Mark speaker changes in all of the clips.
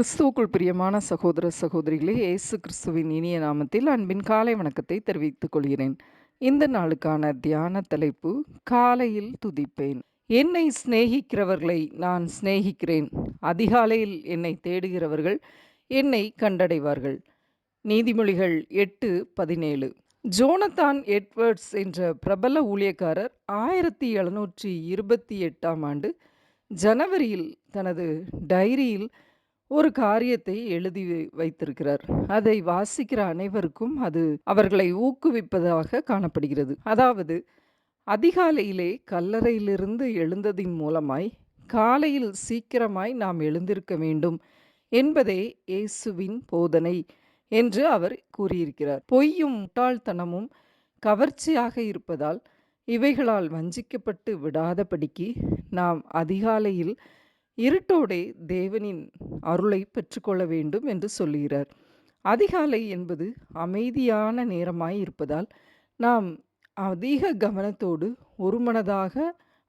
Speaker 1: கிறிஸ்துவுக்குள் பிரியமான சகோதர சகோதரிகளே இயேசு கிறிஸ்துவின் இனிய நாமத்தில் அன்பின் காலை வணக்கத்தை தெரிவித்துக் கொள்கிறேன். இந்த நாளுக்கான தியான தலைப்பு காலையில் துதிப்பேன். என்னை சிநேகிக்கிறவர்களை நான் சிநேகிக்கிறேன். அதிகாலையில் என்னை தேடுகிறவர்கள் என்னை கண்டடைவார்கள். நீதிமொழிகள் எட்டு பதினேழு. ஜோனத்தான் எட்வர்ட்ஸ் என்ற பிரபல ஊழியக்காரர் ஆயிரத்தி எழுநூற்றி இருபத்தி எட்டாம் ஆண்டு ஜனவரியில் தனது டைரியில் ஒரு காரியத்தை எழுதி வைத்திருக்கிறார். அதை வாசிக்கிற அனைவருக்கும் அது அவர்களை ஊக்குவிப்பதாக காணப்படுகிறது. அதாவது அதிகாலையிலே கல்லறையிலிருந்து எழுந்ததின் மூலமாய் காலையில் சீக்கிரமாய் நாம் எழுந்திருக்க வேண்டும் என்பதே இயேசுவின் போதனை என்று அவர் கூறியிருக்கிறார். பொய்யும் முட்டாள்தனமும் கவர்ச்சியாக இருப்பதால் இவைகளால் வஞ்சிக்கப்பட்டு விடாதபடிக்கு நாம் அதிகாலையில் இருட்டோடே தேவனின் அருளை பெற்றுக்கொள்ள வேண்டும் என்று சொல்லுகிறார். அதிகாலை என்பது அமைதியான நேரமாய் இருப்பதால் நாம் அதிக கவனத்தோடு ஒருமனதாக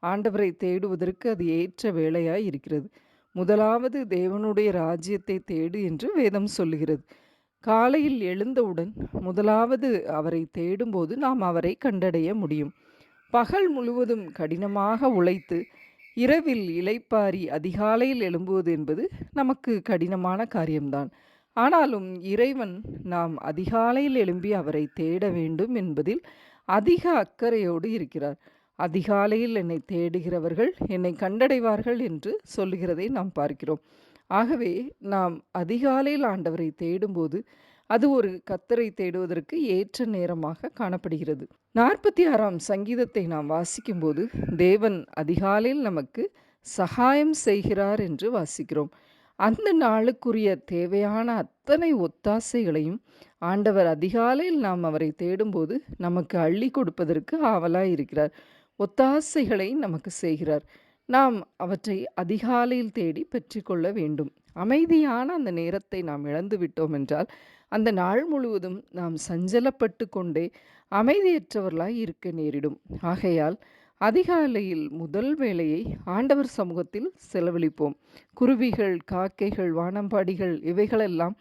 Speaker 1: ஆண்டவரை தேடுவதற்கு அது ஏற்ற வேலையாய் இருக்கிறது. முதலாவது தேவனுடைய ராஜ்யத்தை தேடு என்று வேதம் சொல்லுகிறது. காலையில் எழுந்தவுடன் முதலாவது அவரை தேடும்போது நாம் அவரை கண்டடைய முடியும். பகல் முழுவதும் கடினமாக உழைத்து இரவில் இலைப்பாரி அதிகாலையில் எழும்புவது என்பது நமக்கு கடினமான காரியம்தான். ஆனாலும் இறைவன் நாம் அதிகாலையில் எழும்பி அவரை தேட வேண்டும் என்பதில் அதிக அக்கறையோடு இருக்கிறார். அதிகாலையில் என்னை தேடுகிறவர்கள் என்னை கண்டடைவார்கள் என்று சொல்லுகிறதை நாம் பார்க்கிறோம். ஆகவே நாம் அதிகாலையில் ஆண்டவரை தேடும்போது அது ஒரு கத்தரை தேடுவதற்கு ஏற்ற நேரமாக காணப்படுகிறது. நாற்பத்தி ஆறாம் சங்கீதத்தை நாம் வாசிக்கும்போது தேவன் அதிகாலையில் நமக்கு சகாயம் செய்கிறார் என்று வாசிக்கிறோம். அந்த நாளுக்குரிய தேவையான அத்தனை ஒத்தாசைகளையும் ஆண்டவர் அதிகாலையில் நாம் அவரை தேடும்போது நமக்கு அள்ளி கொடுப்பதற்கு ஆவலாய் இருக்கிறார். ஒத்தாசைகளை நமக்கு செய்கிறார். நாம் அவற்றை அதிகாலையில் தேடி பெற்றுக்கொள்ள வேண்டும். அமைதியான அந்த நேரத்தை நாம் இழந்து விட்டோம் என்றால் அந்த நாள் முழுவதும் நாம் சஞ்சலப்பட்டு கொண்டே அமைதியற்றவர்களாய் இருக்க நேரிடும். ஆகையால் அதிகாலையில் முதல் வேளையை ஆண்டவர் சமூகத்தில் செலவழிப்போம். குருவிகள் காக்கைகள் வானம்பாடிகள் இவைகளெல்லாம்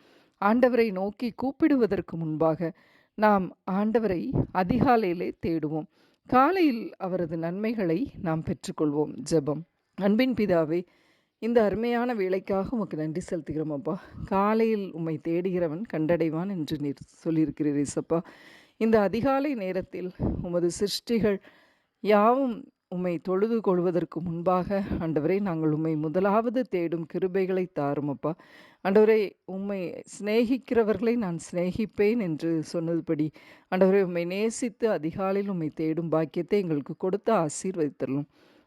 Speaker 1: ஆண்டவரை நோக்கி கூப்பிடுவதற்கு முன்பாக நாம் ஆண்டவரை அதிகாலையிலே தேடுவோம். காலையில் அவரது நன்மைகளை நாம் பெற்றுக்கொள்வோம். ஜெபம். அன்பின் பிதாவே இந்த அருமையான வேலைக்காக உமக்கு நன்றி செலுத்துகிறோம் அப்பா. காலையில் உம்மை தேடுகிறவன் கண்டடைவான் என்று நீர் சொல்லியிருக்கிறீர் இசப்பா இந்த அதிகாலை நேரத்தில் உமது சிருஷ்டிகள் யாவும் உம்மை தொழுது கொள்வதற்கு முன்பாக ஆண்டவரை நாங்கள் உம்மை முதலாவது தேடும் கிருபைகளை தாரும் அப்பா. உம்மை சிநேகிக்கிறவர்களை நான் சிநேகிப்பேன் என்று சொன்னதுபடி ஆண்டவரை உம்மை நேசித்து அதிகாலையில் உம்மை தேடும் பாக்கியத்தை எங்களுக்கு கொடுத்து ஆசீர்வதித்தரலும்.